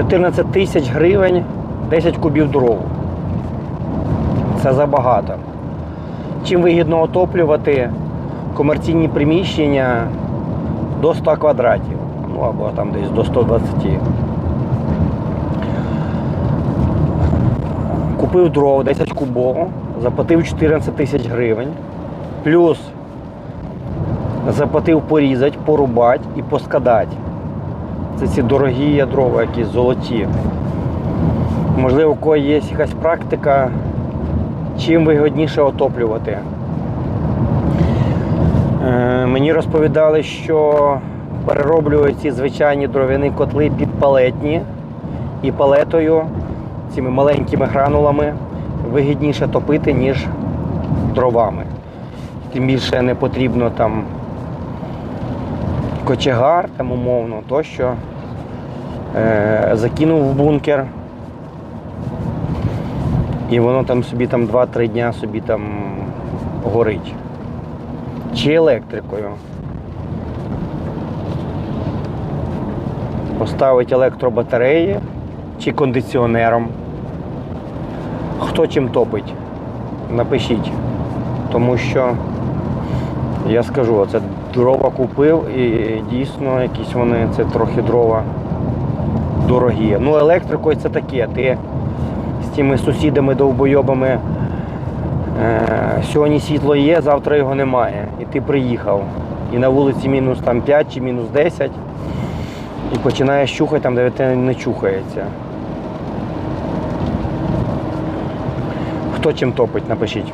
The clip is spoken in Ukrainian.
14 тисяч гривень 10 кубів дров. Це забагато. Чим вигідно отоплювати комерційні приміщення до 100 квадратів, ну або там десь до 120. Купив дров 10 кубов, заплатив 14 тисяч гривень, плюс заплатив порізати, порубати і поскадати. Це ці дорогі дрова, якісь золоті. Можливо, у кого є якась практика, чим вигідніше отоплювати. Е, Мені розповідали, що перероблюють ці звичайні дров'яні котли під палетні і палетою, цими маленькими гранулами вигідніше топити, ніж дровами. Тим більше не потрібно там кочегар, там умовно, тощо. Е, закинув в бункер. І воно там собі там 2-3 дня собі там горить. Чи електрикою. Поставить електробатареї чи кондиціонером. Хто чим топить? Напишіть. Тому що я скажу, це дрова купив і дійсно якісь вони, це трохи дрова дорогі. Ну, електрикою це таке. Ти з тими сусідами довбойобами е, сьогодні світло є, завтра його немає. І ти приїхав. І на вулиці мінус там 5 чи мінус 10. І починаєш чухати там, де тебе не чухається. Хто чим топить, напишіть.